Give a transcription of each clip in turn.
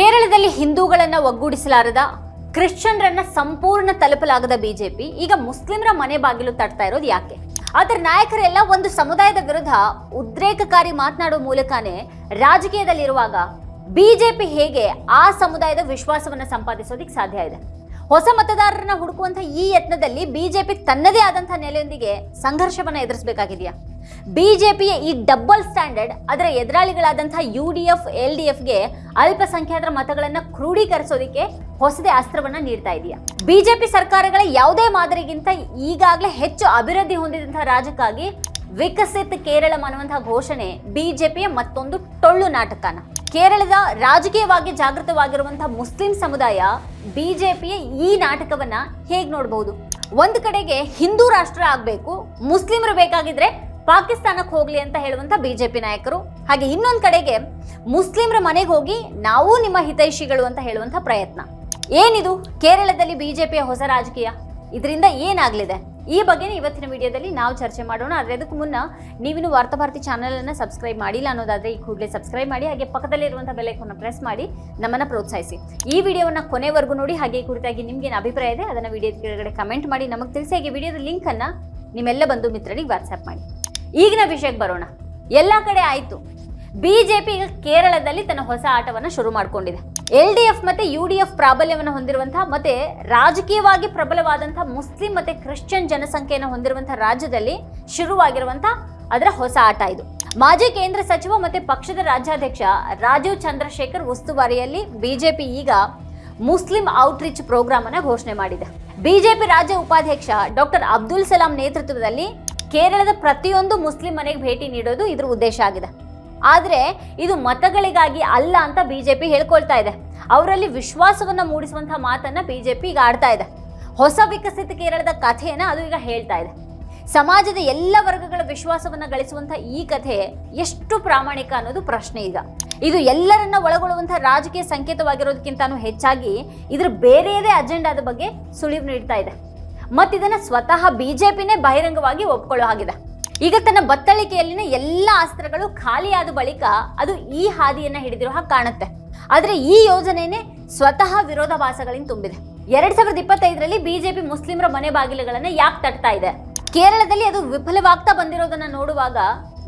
ಕೇರಳದಲ್ಲಿ ಹಿಂದೂಗಳನ್ನು ಒಗ್ಗೂಡಿಸಲಾರದ ಕ್ರಿಶ್ಚಿಯನ್ರನ್ನ ಸಂಪೂರ್ಣ ತಲುಪಲಾಗದ ಬಿಜೆಪಿ, ಈಗ ಮುಸ್ಲಿಮರ ಮನೆ ಬಾಗಿಲು ತಟ್ತಾ ಇರೋದು ಯಾಕೆ? ಅದರ ನಾಯಕರೆಲ್ಲ ಒಂದು ಸಮುದಾಯದ ವಿರುದ್ಧ ಉದ್ರೇಕಕಾರಿ ಮಾತನಾಡುವ ಮೂಲಕನೇ ರಾಜಕೀಯದಲ್ಲಿರುವಾಗ ಬಿಜೆಪಿ ಹೇಗೆ ಆ ಸಮುದಾಯದ ವಿಶ್ವಾಸವನ್ನ ಸಂಪಾದಿಸೋದಿಕ್ಕೆ ಸಾಧ್ಯ ಇದೆ? ಹೊಸ ಮತದಾರರನ್ನ ಹುಡುಕುವಂತ ಈ ಯತ್ನದಲ್ಲಿ ಬಿಜೆಪಿ ತನ್ನದೇ ಆದಂತಹ ನೆಲೆಯೊಂದಿಗೆ ಸಂಘರ್ಷವನ್ನ ಎದುರಿಸಬೇಕಾಗಿದೆಯಾ? ಬಿಜೆಪಿಯ ಈ ಡಬಲ್ ಸ್ಟ್ಯಾಂಡರ್ಡ್ ಅದರ ಎದುರಾಳಿಗಳಾದಂತಹ U D F L D ಎಫ್ಗೆ ಅಲ್ಪಸಂಖ್ಯಾತರ ಮತಗಳನ್ನು ಕ್ರೋಢೀಕರಿಸೋದಕ್ಕೆ ಹೊಸದೇ ಅಸ್ತ್ರವನ್ನ ನೀಡ್ತಾ ಇದೆಯಾ. ಬಿಜೆಪಿ ಸರ್ಕಾರಗಳ ಯಾವುದೇ ಮಾದರಿಗಿಂತ ಈಗಾಗಲೇ ಹೆಚ್ಚು ಅಭಿವೃದ್ಧಿ ಹೊಂದಿದಂತಹ ರಾಜ್ಯಕ್ಕಾಗಿ ವಿಕಸಿತ್ ಕೇರಳ ಅನ್ನುವಂತಹ ಘೋಷಣೆ ಬಿಜೆಪಿಯ ಮತ್ತೊಂದು ಟೊಳ್ಳು ನಾಟಕನ. ಕೇರಳದ ರಾಜಕೀಯವಾಗಿ ಜಾಗೃತವಾಗಿರುವಂತಹ ಮುಸ್ಲಿಂ ಸಮುದಾಯ ಬಿಜೆಪಿಯ ಈ ನಾಟಕವನ್ನ ಹೇಗೆ ನೋಡಬಹುದು? ಒಂದು ಕಡೆಗೆ ಹಿಂದೂ ರಾಷ್ಟ್ರ ಆಗಬೇಕು, ಮುಸ್ಲಿಮರು ಬೇಕಾಗಿದ್ರೆ ಪಾಕಿಸ್ತಾನಕ್ಕೆ ಹೋಗ್ಲಿ ಅಂತ ಹೇಳುವಂತ ಬಿಜೆಪಿ ನಾಯಕರು. ಹಾಗೆ ಇನ್ನೊಂದು ಕಡೆಗೆ ಮುಸ್ಲಿಮರ ಮನೆಗೆ ಹೋಗಿ ನಾವು ನಿಮ್ಮ ಹಿತೈಷಿಗಳು ಅಂತ ಹೇಳುವಂತ ಪ್ರಯತ್ನ. ಏನಿದು? ಕೇರಳದಲ್ಲಿ ಬಿಜೆಪಿಯ ಹೊಸ ರಾಜಕೀಯ. ಇದರಿಂದ ಏನಾಗಲಿದೆ? ಈ ಬಗ್ಗೆ ಇವತ್ತಿನ ವಿಡಿಯೋದಲ್ಲಿ ನಾವು ಚರ್ಚೆ ಮಾಡೋಣ. ಆದರೆ ಅದಕ್ಕೂ ಮುನ್ನ ನೀವಿನ್ನು ವಾರ್ತಾಭಾರತಿ ಚಾನಲ್ ಅನ್ನು ಸಬ್ಸ್ಕ್ರೈಬ್ ಮಾಡಿಲ್ಲ ಅನ್ನೋದಾದರೆ ಈ ಕೂಡಲೇ ಸಬ್ಸ್ಕ್ರೈಬ್ ಮಾಡಿ, ಹಾಗೆ ಪಕ್ಕದಲ್ಲಿರುವಂಥ ಬೆಲ್ಲೈಕನ್ನ ಪ್ರೆಸ್ ಮಾಡಿ, ನಮ್ಮನ್ನ ಪ್ರೋತ್ಸಾಹಿಸಿ. ಈ ವಿಡಿಯೋವನ್ನ ಕೊನೆವರೆಗೂ ನೋಡಿ, ಹಾಗೆ ಈ ಕುರಿತಾಗಿ ನಿಮ್ಗೇನು ಅಭಿಪ್ರಾಯ ಇದೆ ಅದನ್ನ ವಿಡಿಯೋ ಕೆಳಗಡೆ ಕಮೆಂಟ್ ಮಾಡಿ. ನಮಗೆ ತಿಳಿಸಿ, ಹಾಗೆ ವಿಡಿಯೋದ ಲಿಂಕ್ ಅನ್ನ ನಿಮ್ಮೆಲ್ಲ ಬಂಧು ಮಿತ್ರರಿಗೆ ವಾಟ್ಸ್ಆಪ್ ಮಾಡಿ. ಈಗಿನ ವಿಷಯಕ್ಕೆ ಬರೋಣ. ಎಲ್ಲ ಕಡೆ ಆಯ್ತು. ಬಿಜೆಪಿ ಈಗ ಕೇರಳದಲ್ಲಿ ತನ್ನ ಹೊಸ ಆಟವನ್ನು ಶುರು ಮಾಡಿಕೊಂಡಿದೆ. ಎಲ್ ಡಿ ಎಫ್ ಮತ್ತೆ ಯು ಡಿ ಎಫ್ ಪ್ರಾಬಲ್ಯವನ್ನು ಹೊಂದಿರುವಂತಹ ಮತ್ತೆ ರಾಜಕೀಯವಾಗಿ ಪ್ರಬಲವಾದಂತಹ ಮುಸ್ಲಿಂ ಮತ್ತೆ ಕ್ರಿಶ್ಚಿಯನ್ ಜನಸಂಖ್ಯೆಯನ್ನು ಹೊಂದಿರುವಂತಹ ರಾಜ್ಯದಲ್ಲಿ ಶುರುವಾಗಿರುವಂತಹ ಅದರ ಹೊಸ ಆಟ ಇದು. ಮಾಜಿ ಕೇಂದ್ರ ಸಚಿವ ಮತ್ತೆ ಪಕ್ಷದ ರಾಜ್ಯಾಧ್ಯಕ್ಷ ರಾಜೀವ್ ಚಂದ್ರಶೇಖರ್ ಉಸ್ತುವಾರಿಯಲ್ಲಿ ಬಿಜೆಪಿ ಈಗ ಮುಸ್ಲಿಂ ಔಟ್ರೀಚ್ ಪ್ರೋಗ್ರಾಮ್ ಅನ್ನ ಘೋಷಣೆ ಮಾಡಿದೆ. ಬಿಜೆಪಿ ರಾಜ್ಯ ಉಪಾಧ್ಯಕ್ಷ ಡಾಕ್ಟರ್ ಅಬ್ದುಲ್ ಸಲಾಂ ನೇತೃತ್ವದಲ್ಲಿ ಕೇರಳದ ಪ್ರತಿಯೊಂದು ಮುಸ್ಲಿಂ ಮನೆಗೆ ಭೇಟಿ ನೀಡೋದು ಇದ್ರ ಉದ್ದೇಶ ಆಗಿದೆ. ಆದರೆ ಇದು ಮತಗಳಿಗಾಗಿ ಅಲ್ಲ ಅಂತ ಬಿಜೆಪಿ ಹೇಳ್ಕೊಳ್ತಾ ಇದೆ. ಅವರಲ್ಲಿ ವಿಶ್ವಾಸವನ್ನ ಮೂಡಿಸುವಂತಹ ಮಾತನ್ನ ಬಿಜೆಪಿ ಈಗ ಆಡ್ತಾ ಇದೆ. ಹೊಸ ವಿಕಸಿತ ಕೇರಳದ ಕಥೆಯನ್ನ ಅದು ಈಗ ಹೇಳ್ತಾ ಇದೆ. ಸಮಾಜದ ಎಲ್ಲ ವರ್ಗಗಳ ವಿಶ್ವಾಸವನ್ನ ಗಳಿಸುವಂತಹ ಈ ಕಥೆ ಎಷ್ಟು ಪ್ರಾಮಾಣಿಕ ಅನ್ನೋದು ಪ್ರಶ್ನೆ ಈಗ. ಇದು ಎಲ್ಲರನ್ನ ಒಳಗೊಳ್ಳುವಂತಹ ರಾಜಕೀಯ ಸಂಕೇತವಾಗಿರೋದಕ್ಕಿಂತಾನು ಹೆಚ್ಚಾಗಿ ಇದ್ರ ಬೇರೆಯದೇ ಅಜೆಂಡಾದ ಬಗ್ಗೆ ಸುಳಿವು ನೀಡ್ತಾ ಇದೆ. ಮತ್ತಿದನ್ನ ಸ್ವತಃ ಬಿಜೆಪಿನೇ ಬಹಿರಂಗವಾಗಿ ಒಪ್ಕೊಳ್ಳೋ ಹಾಗಿದೆ. ಈಗ ತನ್ನ ಬತ್ತಳಿಕೆಯಲ್ಲಿನ ಎಲ್ಲ ಅಸ್ತ್ರಗಳು ಖಾಲಿಯಾದ ಬಳಿಕ ಅದು ಈ ಹಾದಿಯನ್ನ ಹಿಡಿದಿರುವ ಹಾಗೆ ಕಾಣುತ್ತೆ. ಆದರೆ ಈ ಯೋಜನೆಯೇ ಸ್ವತಃ ವಿರೋಧಾಭಾಸಗಳಿಂದ ತುಂಬಿದೆ. ಎರಡ್ ಸಾವಿರದ ಇಪ್ಪತ್ತೈದರಲ್ಲಿ ಬಿಜೆಪಿ ಮುಸ್ಲಿಮರ ಮನೆ ಬಾಗಿಲುಗಳನ್ನ ಯಾಕೆ ತಟ್ತಾ ಇದೆ? ಕೇರಳದಲ್ಲಿ ಅದು ವಿಫಲವಾಗ್ತಾ ಬಂದಿರೋದನ್ನ ನೋಡುವಾಗ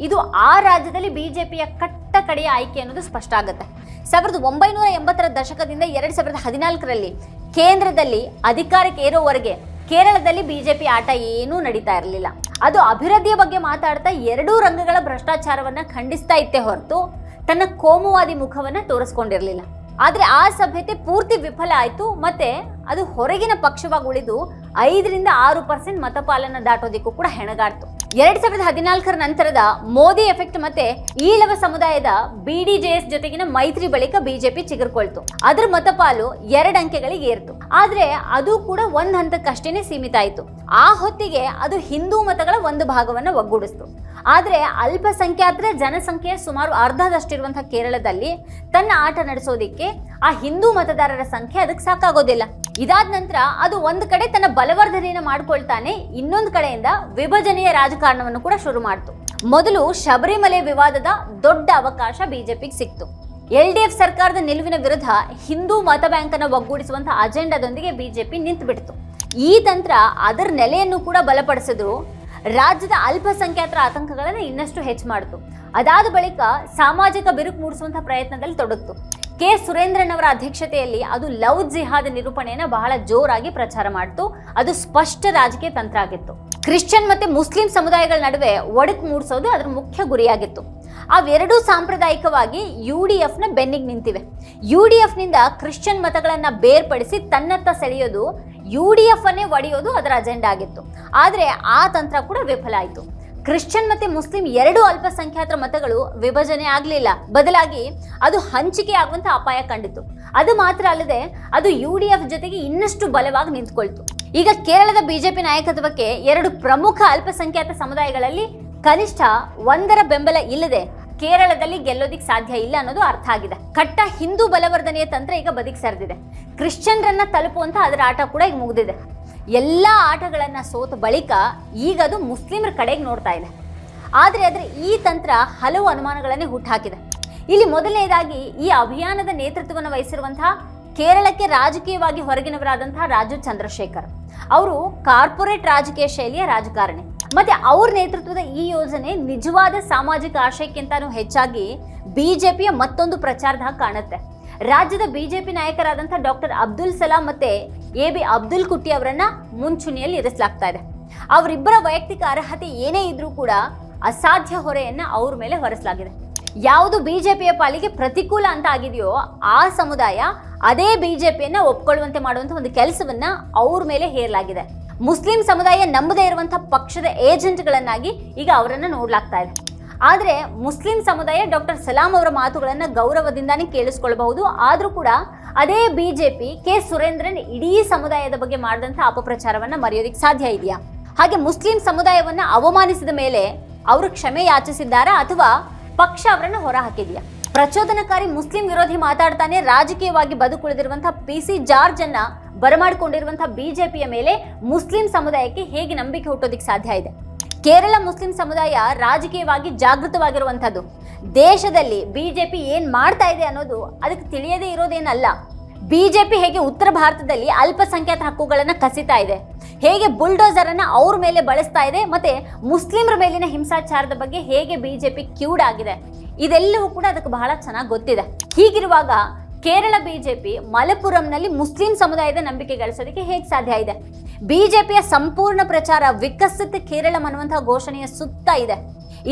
ಇದು ಆ ರಾಜ್ಯದಲ್ಲಿ ಬಿಜೆಪಿಯ ಕಟ್ಟ ಕಡೆಯ ಆಯ್ಕೆ ಅನ್ನೋದು ಸ್ಪಷ್ಟ ಆಗುತ್ತೆ. ಸಾವಿರದ ಒಂಬೈನೂರ ಎಂಬತ್ತರ ದಶಕದಿಂದ ಎರಡ್ ಸಾವಿರದ ಹದಿನಾಲ್ಕರಲ್ಲಿ ಕೇಂದ್ರದಲ್ಲಿ ಅಧಿಕಾರಕ್ಕೆ ಏರೋವರೆಗೆ ಕೇರಳದಲ್ಲಿ ಬಿಜೆಪಿ ಆಟ ಏನೂ ನಡೀತಾ ಇರಲಿಲ್ಲ. ಅದು ಅಭಿವೃದ್ಧಿಯ ಬಗ್ಗೆ ಮಾತಾಡ್ತಾ ಎರಡೂ ರಂಗಗಳ ಭ್ರಷ್ಟಾಚಾರವನ್ನ ಖಂಡಿಸ್ತಾ ಇತ್ತೆ ಹೊರತು ತನ್ನ ಕೋಮುವಾದಿ ಮುಖವನ್ನ ತೋರಿಸ್ಕೊಂಡಿರಲಿಲ್ಲ. ಆದ್ರೆ ಆ ಸಭ್ಯತೆ ಪೂರ್ತಿ ವಿಫಲ ಆಯ್ತು ಮತ್ತೆ ಅದು ಹೊರಗಿನ ಪಕ್ಷವಾಗಿ ಉಳಿದು ಐದರಿಂದ ಆರು ಪರ್ಸೆಂಟ್ ಮತಪಾಲನ ದಾಟೋದಿಕ್ಕೂ ಕೂಡ ಹೆಣಗಾಡ್ತು. ಎರಡ್ ಸಾವಿರದ ಹದಿನಾಲ್ಕರ ನಂತರದ ಮೋದಿ ಎಫೆಕ್ಟ್ ಮತ್ತೆ ಈಳವ ಸಮುದಾಯದ ಬಿಡಿಜೆಎಸ್ ಜೊತೆಗಿನ ಮೈತ್ರಿ ಬಳಿಕ ಬಿಜೆಪಿ ಚಿಗುರ್ಕೊಳ್ತು. ಅದ್ರ ಮತಪಾಲು ಎರಡು ಅಂಕೆಗಳಿಗೆ ಏರ್ತು. ಆದ್ರೆ ಅದು ಕೂಡ ಒಂದ್ ಹಂತಕ್ಕಷ್ಟೇನೆ ಸೀಮಿತ ಆಯ್ತು ಆ ಹೊತ್ತಿಗೆ ಅದು ಹಿಂದೂ ಮತಗಳ ಒಂದು ಭಾಗವನ್ನ ಒಗ್ಗೂಡಿಸ್ತು. ಆದ್ರೆ ಅಲ್ಪಸಂಖ್ಯಾತರ ಜನಸಂಖ್ಯೆ ಸುಮಾರು ಅರ್ಧದಷ್ಟಿರುವಂತಹ ಕೇರಳದಲ್ಲಿ ತನ್ನ ಆಟ ನಡೆಸೋದಿಕ್ಕೆ ಆ ಹಿಂದೂ ಮತದಾರರ ಸಂಖ್ಯೆ ಅದಕ್ಕೆ ಸಾಕಾಗೋದಿಲ್ಲ. ಇದಾದ ನಂತರ ಅದು ಒಂದು ಕಡೆ ತನ್ನ ಬಲವರ್ಧನೆಯನ್ನು ಮಾಡ್ಕೊಳ್ತಾನೆ, ಇನ್ನೊಂದು ಕಡೆಯಿಂದ ವಿಭಜನೆಯ ರಾಜಕಾರಣವನ್ನು ಕೂಡ ಶುರು ಮಾಡ್ತು. ಮೊದಲು ಶಬರಿಮಲೆ ವಿವಾದದ ದೊಡ್ಡ ಅವಕಾಶ ಬಿಜೆಪಿಗೆ ಸಿಕ್ತು. ಎಲ್ ಡಿ ಎಫ್ ಸರ್ಕಾರದ ನಿಲುವಿನ ವಿರುದ್ಧ ಹಿಂದೂ ಮತ ಬ್ಯಾಂಕ್ ಅನ್ನು ಒಗ್ಗೂಡಿಸುವಂತಹ ಅಜೆಂಡಾದೊಂದಿಗೆ ಬಿಜೆಪಿ ನಿಂತು ಬಿಡ್ತು ಈ ತಂತ್ರ ಅದರ ನೆಲೆಯನ್ನು ಕೂಡ ಬಲಪಡಿಸಿದ್ರು. ರಾಜ್ಯದ ಅಲ್ಪಸಂಖ್ಯಾತರ ಆತಂಕಗಳನ್ನು ಇನ್ನಷ್ಟು ಹೆಚ್ಚು ಮಾಡಿತು. ಅದಾದ ಬಳಿಕ ಸಾಮಾಜಿಕ ಬಿರುಕು ಮೂಡಿಸುವಂತಹ ಪ್ರಯತ್ನದಲ್ಲಿ ತೊಡಗಿತು. ಕೆ. ಸುರೇಂದ್ರನ್ ಅವರ ಅಧ್ಯಕ್ಷತೆಯಲ್ಲಿ ಅದು ಲವ್ ಜಿಹಾದ್ ನಿರೂಪಣೆಯನ್ನು ಬಹಳ ಜೋರಾಗಿ ಪ್ರಚಾರ ಮಾಡಿತು. ಅದು ಸ್ಪಷ್ಟ ರಾಜಕೀಯ ತಂತ್ರ ಆಗಿತ್ತು. ಕ್ರಿಶ್ಚಿಯನ್ ಮತ್ತೆ ಮುಸ್ಲಿಂ ಸಮುದಾಯಗಳ ನಡುವೆ ಒಡಕು ಮೂಡಿಸೋದು ಅದರ ಮುಖ್ಯ ಗುರಿಯಾಗಿತ್ತು. ಅವೆರಡೂ ಸಾಂಪ್ರದಾಯಿಕವಾಗಿ ಯು ಡಿ ಎಫ್ನ ಬೆನ್ನಿಗೆ ನಿಂತಿವೆ. ಯು ಡಿ ಎಫ್ನಿಂದ ಕ್ರಿಶ್ಚಿಯನ್ ಮತಗಳನ್ನು ಬೇರ್ಪಡಿಸಿ ತನ್ನತ್ತ ಸೆಳೆಯೋದು ಯು ಡಿ ಎಫ್ ಅನ್ನೇ ಒಡೆಯೋದು ಅದರ ಅಜೆಂಡಾ ಆಗಿತ್ತು. ಆದರೆ ಆ ತಂತ್ರ ಕೂಡ ವಿಫಲ ಆಯಿತು. ಕ್ರಿಶ್ಚಿಯನ್ ಮತ್ತೆ ಮುಸ್ಲಿಂ ಎರಡೂ ಅಲ್ಪಸಂಖ್ಯಾತರ ಮತಗಳು ವಿಭಜನೆ ಆಗಲಿಲ್ಲ. ಬದಲಾಗಿ ಅದು ಹಂಚಿಕೆ ಆಗುವಂಥ ಅಪಾಯ ಕಂಡಿತು ಅದು ಮಾತ್ರ ಅಲ್ಲದೆ ಅದು ಯು ಡಿ ಎಫ್ ಜೊತೆಗೆ ಇನ್ನಷ್ಟು ಬಲವಾಗಿ ನಿಂತ್ಕೊಳ್ತು. ಈಗ ಕೇರಳದ ಬಿಜೆಪಿ ನಾಯಕತ್ವಕ್ಕೆ ಎರಡು ಪ್ರಮುಖ ಅಲ್ಪಸಂಖ್ಯಾತ ಸಮುದಾಯಗಳಲ್ಲಿ ಕನಿಷ್ಠ ಒಂದರ ಬೆಂಬಲ ಇಲ್ಲದೆ ಕೇರಳದಲ್ಲಿ ಗೆಲ್ಲೋದಿಕ್ ಸಾಧ್ಯ ಇಲ್ಲ ಅನ್ನೋದು ಅರ್ಥ ಆಗಿದೆ. ಕಟ್ಟ ಹಿಂದೂ ಬಲವರ್ಧನೆಯ ತಂತ್ರ ಈಗ ಬದಿಗೆ ಸರಿದಿದೆ. ಕ್ರಿಶ್ಚಿಯನ್ರನ್ನ ತಲುಪುವಂತ ಅದರ ಆಟ ಕೂಡ ಈಗ ಮುಗಿದಿದೆ. ಎಲ್ಲ ಆಟಗಳನ್ನ ಸೋತ ಬಳಿಕ ಈಗ ಅದು ಮುಸ್ಲಿಮರ ಕಡೆಗೆ ನೋಡ್ತಾ ಇದೆ. ಆದರೆ ಅದರ ಈ ತಂತ್ರ ಹಲವು ಅನುಮಾನಗಳನ್ನೇ ಹುಟ್ಟುಹಾಕಿದೆ ಇಲ್ಲಿ ಮೊದಲನೇದಾಗಿ ಈ ಅಭಿಯಾನದ ನೇತೃತ್ವವನ್ನು ವಹಿಸಿರುವಂತಹ ಕೇರಳಕ್ಕೆ ರಾಜಕೀಯವಾಗಿ ಹೊರಗಿನವರಾದಂತಹ ರಾಜು ಚಂದ್ರಶೇಖರ್. ಅವರು ಕಾರ್ಪೊರೇಟ್ ರಾಜಕೀಯ ಶೈಲಿಯ ರಾಜಕಾರಣಿ. ಮತ್ತೆ ಅವ್ರ ನೇತೃತ್ವದ ಈ ಯೋಜನೆ ನಿಜವಾದ ಸಾಮಾಜಿಕ ಆಶಯಕ್ಕಿಂತನೂ ಹೆಚ್ಚಾಗಿ ಬಿಜೆಪಿಯ ಮತ್ತೊಂದು ಪ್ರಚಾರದ ಕಾಣುತ್ತೆ. ರಾಜ್ಯದ ಬಿಜೆಪಿ ನಾಯಕರಾದಂಥ ಡಾಕ್ಟರ್ ಅಬ್ದುಲ್ ಸಲಾಂ ಮತ್ತೆ ಎ ಬಿ ಅಬ್ದುಲ್ ಕುಟ್ಟಿ ಅವರನ್ನ ಮುಂಚೂಣಿಯಲ್ಲಿ ಇರಿಸಲಾಗ್ತಾ ಇದೆ. ಅವರಿಬ್ಬರ ವೈಯಕ್ತಿಕ ಅರ್ಹತೆ ಏನೇ ಇದ್ರೂ ಕೂಡ ಅಸಾಧ್ಯ ಹೊರೆಯನ್ನ ಅವ್ರ ಮೇಲೆ ಹೊರಿಸಲಾಗಿದೆ. ಯಾವುದು ಬಿಜೆಪಿಯ ಪಾಲಿಗೆ ಪ್ರತಿಕೂಲ ಅಂತ ಆಗಿದೆಯೋ ಆ ಸಮುದಾಯ ಅದೇ ಬಿಜೆಪಿಯನ್ನ ಒಪ್ಕೊಳ್ಳುವಂತೆ ಮಾಡುವಂತ ಒಂದು ಕೆಲಸವನ್ನ ಅವ್ರ ಮೇಲೆ ಹೇರಲಾಗಿದೆ. ಮುಸ್ಲಿಂ ಸಮುದಾಯ ನಂಬದೇ ಇರುವಂಥ ಪಕ್ಷದ ಏಜೆಂಟ್ಗಳನ್ನಾಗಿ ಈಗ ಅವರನ್ನು ನೋಡ್ಲಾಗ್ತಾ ಇದೆ. ಆದರೆ ಮುಸ್ಲಿಂ ಸಮುದಾಯ ಡಾಕ್ಟರ್ ಸಲಾಂ ಅವರ ಮಾತುಗಳನ್ನು ಗೌರವದಿಂದಾನೇ ಕೇಳಿಸ್ಕೊಳ್ಬಹುದು. ಆದರೂ ಕೂಡ ಅದೇ ಬಿಜೆಪಿ, ಕೆ ಸುರೇಂದ್ರನ್ ಇಡೀ ಸಮುದಾಯದ ಬಗ್ಗೆ ಮಾಡಿದಂಥ ಅಪಪ್ರಚಾರವನ್ನ ಮರೆಯೋದಿಕ್ಕೆ ಸಾಧ್ಯ ಇದೆಯಾ? ಹಾಗೆ ಮುಸ್ಲಿಂ ಸಮುದಾಯವನ್ನ ಅವಮಾನಿಸಿದ ಮೇಲೆ ಅವರು ಕ್ಷಮೆ ಯಾಚಿಸಿದ್ದಾರಾ ಅಥವಾ ಪಕ್ಷ ಅವರನ್ನು ಹೊರ ಹಾಕಿದೆಯಾ ಪ್ರಚೋದನಕಾರಿ ಮುಸ್ಲಿಂ ವಿರೋಧಿ ಮಾತಾಡ್ತಾನೆ ರಾಜಕೀಯವಾಗಿ ಬದುಕುಳಿದಿರುವಂತಹ ಪಿ ಸಿ ಜಾರ್ಜ್ ಅನ್ನ ಬರಮಾಡಿಕೊಂಡಿರುವಂತಹ ಬಿಜೆಪಿಯ ಮೇಲೆ ಮುಸ್ಲಿಂ ಸಮುದಾಯಕ್ಕೆ ಹೇಗೆ ನಂಬಿಕೆ ಹುಟ್ಟೋದಿಕ್ಕೆ ಸಾಧ್ಯ ಇದೆ? ಕೇರಳ ಮುಸ್ಲಿಂ ಸಮುದಾಯ ರಾಜಕೀಯವಾಗಿ ಜಾಗೃತವಾಗಿರುವಂಥದ್ದು ದೇಶದಲ್ಲಿ ಬಿಜೆಪಿ ಏನ್ ಮಾಡ್ತಾ ಇದೆ ಅನ್ನೋದು ಅದಕ್ಕೆ ತಿಳಿಯದೇ ಇರೋದೇನಲ್ಲ. ಬಿಜೆಪಿ ಹೇಗೆ ಉತ್ತರ ಭಾರತದಲ್ಲಿ ಅಲ್ಪಸಂಖ್ಯಾತ ಹಕ್ಕುಗಳನ್ನು ಕಸಿತಾ ಇದೆ. ಹೇಗೆ ಬುಲ್ಡೋಸರ್ ಅನ್ನ ಅವ್ರ ಮೇಲೆ ಬಳಸ್ತಾ ಇದೆ ಮತ್ತೆ ಮುಸ್ಲಿಮರ ಮೇಲಿನ ಹಿಂಸಾಚಾರದ ಬಗ್ಗೆ ಹೇಗೆ ಬಿಜೆಪಿ ಕ್ಯೂಡ್ ಆಗಿದೆ. ಇದೆಲ್ಲವೂ ಕೂಡ ಅದಕ್ಕೆ ಬಹಳ ಚೆನ್ನಾಗಿ ಗೊತ್ತಿದೆ. ಹೀಗಿರುವಾಗ ಕೇರಳ ಬಿಜೆಪಿ ಮಲಪುರಂನಲ್ಲಿ ಮುಸ್ಲಿಂ ಸಮುದಾಯದ ನಂಬಿಕೆ ಗಳಿಸೋದಕ್ಕೆ ಹೇಗೆ ಸಾಧ್ಯ ಇದೆ? ಬಿಜೆಪಿಯ ಸಂಪೂರ್ಣ ಪ್ರಚಾರ ವಿಕಸಿತ ಕೇರಳ ಅನ್ನುವಂತಹ ಘೋಷಣೆಯ ಸುತ್ತ ಇದೆ.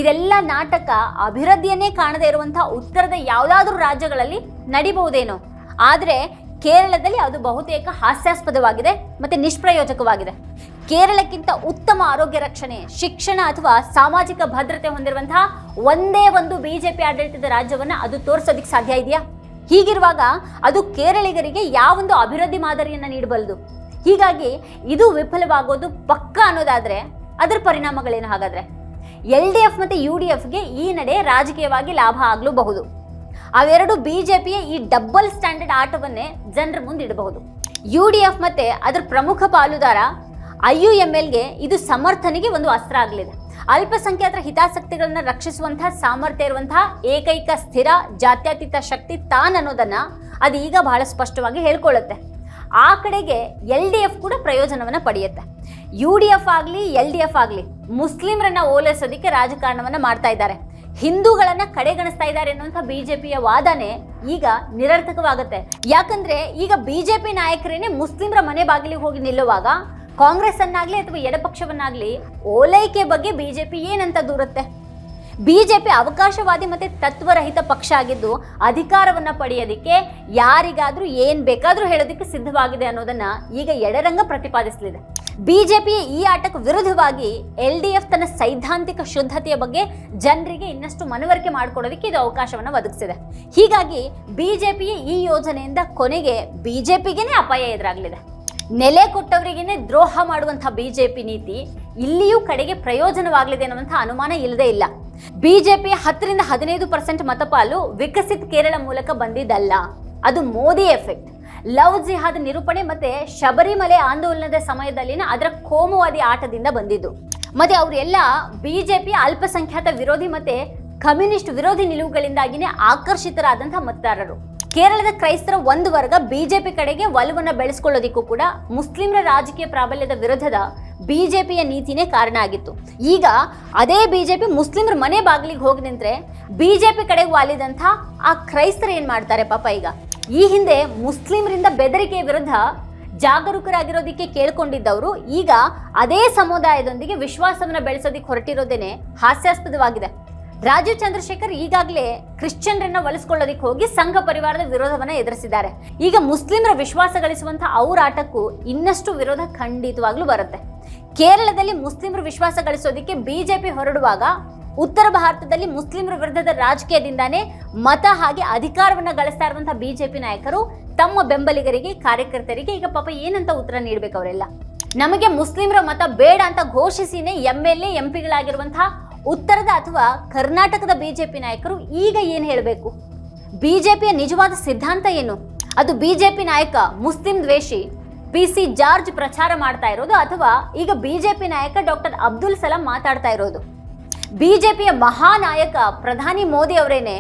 ಇದೆಲ್ಲ ನಾಟಕ ಅಭಿವೃದ್ಧಿಯನ್ನೇ ಕಾಣದೇ ಇರುವಂತಹ ಉತ್ತರದ ಯಾವುದಾದ್ರೂ ರಾಜ್ಯಗಳಲ್ಲಿ ನಡಿಬಹುದೇನೋ. ಆದರೆ ಕೇರಳದಲ್ಲಿ ಅದು ಬಹುತೇಕ ಹಾಸ್ಯಾಸ್ಪದವಾಗಿದೆ ಮತ್ತೆ ನಿಷ್ಪ್ರಯೋಜಕವಾಗಿದೆ. ಕೇರಳಕ್ಕಿಂತ ಉತ್ತಮ ಆರೋಗ್ಯ ರಕ್ಷಣೆ, ಶಿಕ್ಷಣ ಅಥವಾ ಸಾಮಾಜಿಕ ಭದ್ರತೆ ಹೊಂದಿರುವಂತಹ ಒಂದೇ ಒಂದು ಬಿಜೆಪಿ ಆಡಳಿತದ ರಾಜ್ಯವನ್ನ ಅದು ತೋರಿಸೋದಕ್ಕೆ ಸಾಧ್ಯ ಇದೆಯಾ? ಹೀಗಿರುವಾಗ ಅದು ಕೇರಳಿಗರಿಗೆ ಯಾವೊಂದು ಅಭಿವೃದ್ಧಿ ಮಾದರಿಯನ್ನು ನೀಡಬಲ್ಲದು ಹೀಗಾಗಿ ಇದು ವಿಫಲವಾಗೋದು ಪಕ್ಕ ಅನ್ನೋದಾದರೆ ಅದರ ಪರಿಣಾಮಗಳೇನು ಹಾಗಾದರೆ? ಎಲ್ ಡಿ ಎಫ್ ಮತ್ತು ಯು ಡಿ ಎಫ್ಗೆ ಈ ನಡೆ ರಾಜಕೀಯವಾಗಿ ಲಾಭ ಆಗಲೂಬಹುದು. ಅವೆರಡು ಬಿ ಜೆ ಪಿಯ ಈ ಡಬ್ಬಲ್ ಸ್ಟ್ಯಾಂಡರ್ಡ್ ಆಟವನ್ನೇ ಜನರ ಮುಂದೆ ಇಡಬಹುದು. ಯು ಡಿ ಎಫ್ ಮತ್ತು ಅದರ ಪ್ರಮುಖ ಪಾಲುದಾರ ಐ ಯು ಎಂ ಎಲ್ಗೆ ಇದು ಸಮರ್ಥನೆಗೆ ಒಂದು ಅಸ್ತ್ರ ಆಗಲಿದೆ. ಅಲ್ಪಸಂಖ್ಯಾತರ ಹಿತಾಸಕ್ತಿಗಳನ್ನ ರಕ್ಷಿಸುವಂತಹ ಸಾಮರ್ಥ್ಯ ಇರುವಂತಹ ಏಕೈಕ ಸ್ಥಿರ ಜಾತ್ಯತೀತ ಶಕ್ತಿ ತಾನ್ ಅನ್ನೋದನ್ನ ಅದು ಈಗ ಬಹಳ ಸ್ಪಷ್ಟವಾಗಿ ಹೇಳ್ಕೊಳ್ಳುತ್ತೆ. ಆ ಕಡೆಗೆ ಎಲ್ ಡಿ ಎಫ್ ಕೂಡ ಪ್ರಯೋಜನವನ್ನು ಪಡೆಯುತ್ತೆ. ಯು ಡಿ ಎಫ್ ಆಗಲಿ, ಎಲ್ ಡಿ ಎಫ್ ಆಗಲಿ ಮುಸ್ಲಿಮರನ್ನ ಓಲೈಸೋದಕ್ಕೆ ರಾಜಕಾರಣವನ್ನು ಮಾಡ್ತಾ ಇದ್ದಾರೆ. ಹಿಂದೂಗಳನ್ನ ಕಡೆಗಣಿಸ್ತಾ ಇದ್ದಾರೆ ಅನ್ನುವಂಥ ಬಿಜೆಪಿಯ ವಾದನೆ ಈಗ ನಿರರ್ಥಕವಾಗುತ್ತೆ. ಯಾಕಂದ್ರೆ ಈಗ ಬಿಜೆಪಿ ನಾಯಕರೇನೆ ಮುಸ್ಲಿಮರ ಮನೆ ಬಾಗಿಲಿಗೆ ಹೋಗಿ ನಿಲ್ಲುವಾಗ ಕಾಂಗ್ರೆಸ್ ಅನ್ನಾಗ್ಲಿ ಅಥವಾ ಎಡಪಕ್ಷವನ್ನಾಗ್ಲಿ ಓಲೈಕೆ ಬಗ್ಗೆ ಬಿಜೆಪಿ ಏನಂತ ದೂರುತ್ತೆ? ಬಿಜೆಪಿ ಅವಕಾಶವಾದಿ ಮತ್ತೆ ತತ್ವರಹಿತ ಪಕ್ಷ ಆಗಿದ್ದು ಅಧಿಕಾರವನ್ನ ಪಡೆಯೋದಕ್ಕೆ ಯಾರಿಗಾದರೂ ಏನು ಬೇಕಾದರೂ ಹೇಳೋದಕ್ಕೆ ಸಿದ್ಧವಾಗಿದೆ ಅನ್ನೋದನ್ನ ಈಗ ಎಡರಂಗ ಪ್ರತಿಪಾದಿಸಲಿದೆ. ಬಿಜೆಪಿಯ ಈ ಆಟಕ್ಕೆ ವಿರುದ್ಧವಾಗಿ ಎಲ್ ಡಿ ಎಫ್ ತನ್ನ ಸೈದ್ಧಾಂತಿಕ ಶುದ್ಧತೆಯ ಬಗ್ಗೆ ಜನರಿಗೆ ಇನ್ನಷ್ಟು ಮನವರಿಕೆ ಮಾಡಿಕೊಡೋದಕ್ಕೆ ಇದು ಅವಕಾಶವನ್ನು ಒದಗಿಸಿದೆ. ಹೀಗಾಗಿ ಬಿಜೆಪಿಯ ಈ ಯೋಜನೆಯಿಂದ ಕೊನೆಗೆ ಬಿಜೆಪಿಗೇನೆ ಅಪಾಯ ಎದುರಾಗಲಿದೆ. ನೆಲೆ ಕೊಟ್ಟವರಿಗೇನೆ ದ್ರೋಹ ಮಾಡುವಂತಹ ಬಿಜೆಪಿ ನೀತಿ ಇಲ್ಲಿಯೂ ಕಡೆಗೆ ಪ್ರಯೋಜನವಾಗಲಿದೆ ಅನ್ನುವಂಥ ಅನುಮಾನ ಇಲ್ಲದೇ ಇಲ್ಲ. ಬಿಜೆಪಿ ಹತ್ತರಿಂದ ಹದಿನೈದು ಪರ್ಸೆಂಟ್ ಮತಪಾಲು ವಿಕಸಿತ ಕೇರಳ ಮೂಲಕ ಬಂದಿದ್ದಲ್ಲ. ಅದು ಮೋದಿ ಎಫೆಕ್ಟ್. ಲವ್ ಜಿಹಾದ್ ನಿರೂಪಣೆ ಮತ್ತೆ ಶಬರಿಮಲೆ ಆಂದೋಲನದ ಸಮಯದಲ್ಲಿನ ಅದರ ಕೋಮುವಾದಿ ಆಟದಿಂದ ಬಂದಿದ್ದು. ಮತ್ತೆ ಅವರೆಲ್ಲ ಬಿಜೆಪಿ ಅಲ್ಪಸಂಖ್ಯಾತ ವಿರೋಧಿ ಮತ್ತೆ ಕಮ್ಯುನಿಸ್ಟ್ ವಿರೋಧಿ ನಿಲುವುಗಳಿಂದಾಗಿನೇ ಆಕರ್ಷಿತರಾದಂಥ ಮತದಾರರು. ಕೇರಳದ ಕ್ರೈಸ್ತರ ಒಂದು ವರ್ಗ ಬಿಜೆಪಿ ಕಡೆಗೆ ಒಲವನ್ನು ಬೆಳೆಸ್ಕೊಳ್ಳೋದಿಕ್ಕೂ ಕೂಡ ಮುಸ್ಲಿಮರ ರಾಜಕೀಯ ಪ್ರಾಬಲ್ಯದ ವಿರುದ್ಧದ ಬಿಜೆಪಿಯ ನೀತಿನೇ ಕಾರಣ ಆಗಿತ್ತು. ಈಗ ಅದೇ ಬಿಜೆಪಿ ಮುಸ್ಲಿಮರ ಮನೆ ಬಾಗಿಲಿಗೆ ಹೋಗಿ ನಿಂತ್ರೆ ಬಿಜೆಪಿ ಕಡೆಗೆ ವಾಲಿದಂಥ ಆ ಕ್ರೈಸ್ತರು ಏನು ಮಾಡ್ತಾರೆ ಪಾಪ ಈಗ? ಈ ಹಿಂದೆ ಮುಸ್ಲಿಮರಿಂದ ಬೆದರಿಕೆಯ ವಿರುದ್ಧ ಜಾಗರೂಕರಾಗಿರೋದಕ್ಕೆ ಕೇಳ್ಕೊಂಡಿದ್ದವರು ಈಗ ಅದೇ ಸಮುದಾಯದೊಂದಿಗೆ ವಿಶ್ವಾಸವನ್ನ ಬೆಳೆಸೋದಿಕ್ಕೆ ಹೊರಟಿರೋದೇನೆ ಹಾಸ್ಯಾಸ್ಪದವಾಗಿದೆ. ರಾಜೀವ್ ಚಂದ್ರಶೇಖರ್ ಈಗಾಗಲೇ ಕ್ರಿಶ್ಚಿಯನ್ರನ್ನ ಒಲಿಸ್ಕೊಳ್ಳೋದಿಕ್ಕೆ ಹೋಗಿ ಸಂಘ ಪರಿವಾರದ ವಿರೋಧವನ್ನ ಎದುರಿಸಿದ್ದಾರೆ. ಈಗ ಮುಸ್ಲಿಮರ ವಿಶ್ವಾಸ ಗಳಿಸುವಂತಹ ಅವ್ರ ಆಟಕ್ಕೂ ಇನ್ನಷ್ಟು ವಿರೋಧ ಖಂಡಿತವಾಗ್ಲೂ ಬರುತ್ತೆ. ಕೇರಳದಲ್ಲಿ ಮುಸ್ಲಿಮರು ವಿಶ್ವಾಸ ಗಳಿಸೋದಿಕ್ಕೆ ಬಿಜೆಪಿ ಹೊರಡುವಾಗ ಉತ್ತರ ಭಾರತದಲ್ಲಿ ಮುಸ್ಲಿಮರ ವಿರುದ್ಧದ ರಾಜಕೀಯದಿಂದಾನೇ ಮತ ಹಾಗೆ ಅಧಿಕಾರವನ್ನ ಗಳಿಸ್ತಾ ಇರುವಂತಹ ಬಿಜೆಪಿ ನಾಯಕರು ತಮ್ಮ ಬೆಂಬಲಿಗರಿಗೆ, ಕಾರ್ಯಕರ್ತರಿಗೆ ಈಗ ಪಾಪ ಏನಂತ ಉತ್ತರ ನೀಡ್ಬೇಕು ಅವರೆಲ್ಲ? ನಮಗೆ ಮುಸ್ಲಿಮರ ಮತ ಬೇಡ ಅಂತ ಘೋಷಿಸಿನೇ ಎಂ ಎಲ್ ಎ ಎಂಪಿಗಳಾಗಿರುವಂತಹ ಉತ್ತರದ ಅಥವಾ ಕರ್ನಾಟಕದ ಬಿಜೆಪಿ ನಾಯಕರು ಈಗ ಏನು ಹೇಳಬೇಕು? ಬಿಜೆಪಿಯ ನಿಜವಾದ ಸಿದ್ಧಾಂತ ಏನು? ಅದು ಬಿಜೆಪಿ ನಾಯಕ ಮುಸ್ಲಿಂ ದ್ವೇಷಿ ಪಿ ಸಿ ಜಾರ್ಜ್ ಪ್ರಚಾರ ಮಾಡ್ತಾ ಇರೋದು ಅಥವಾ ಈಗ ಬಿಜೆಪಿ ನಾಯಕ ಡಾಕ್ಟರ್ ಅಬ್ದುಲ್ ಸಲಾಂ ಮಾತಾಡ್ತಾ ಇರೋದು? ಬಿಜೆಪಿಯ ಮಹಾನಾಯಕ ಪ್ರಧಾನಿ ಮೋದಿ ಅವರೇನೆ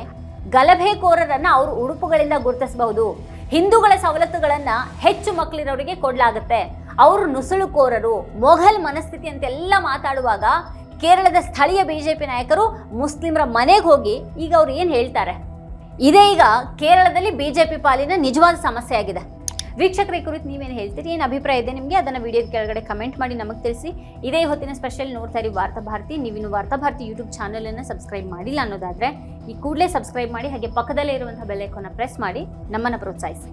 ಗಲಭೆಕೋರರನ್ನ ಅವರು ಉಡುಪುಗಳಿಂದ ಗುರುತಿಸಬಹುದು. ಹಿಂದೂಗಳ ಸವಲತ್ತುಗಳನ್ನ ಹೆಚ್ಚು ಮಕ್ಕಳಿರೋರಿಗೆ ಕೊಡಲಾಗುತ್ತೆ. ಅವರು ನುಸುಳುಕೋರರು, ಮೊಘಲ್ ಮನಸ್ಥಿತಿ ಅಂತೆಲ್ಲ ಮಾತಾಡುವಾಗ ಕೇರಳದ ಸ್ಥಳೀಯ ಬಿಜೆಪಿ ನಾಯಕರು ಮುಸ್ಲಿಮರ ಮನೆಗೆ ಹೋಗಿ ಈಗ ಅವ್ರು ಏನು ಹೇಳ್ತಾರೆ? ಇದೇ ಈಗ ಕೇರಳದಲ್ಲಿ ಬಿಜೆಪಿ ಪಾಲಿನ ನಿಜವಾದ ಸಮಸ್ಯೆ ಆಗಿದೆ. ವೀಕ್ಷಕರ, ಈ ಕುರಿತು ನೀವೇನು ಹೇಳ್ತೀರಿ? ಏನು ಅಭಿಪ್ರಾಯ ಇದೆ ನಿಮಗೆ? ಅದನ್ನು ವಿಡಿಯೋದ ಕೆಳಗಡೆ ಕಮೆಂಟ್ ಮಾಡಿ ನಮಗೆ ತಿಳಿಸಿ. ಇದೇ ಹೊತ್ತಿನ ಸ್ಪೆಷಲ್ ನೋಡ್ತಾ ಇರಿ ವಾರ್ತಾ ಭಾರತಿ. ನೀವಿನ್ನು ವಾರ್ತಾ ಭಾರತಿ ಯೂಟ್ಯೂಬ್ ಚಾನಲನ್ನು ಸಬ್ಸ್ಕ್ರೈಬ್ ಮಾಡಿಲ್ಲ ಅನ್ನೋದಾದರೆ ಈ ಕೂಡಲೇ ಸಬ್ಸ್ಕ್ರೈಬ್ ಮಾಡಿ, ಹಾಗೆ ಪಕ್ಕದಲ್ಲೇ ಇರುವಂಥ ಬೆಲೆಕೋನ ಪ್ರೆಸ್ ಮಾಡಿ ನಮ್ಮನ್ನು ಪ್ರೋತ್ಸಾಹಿಸಿ.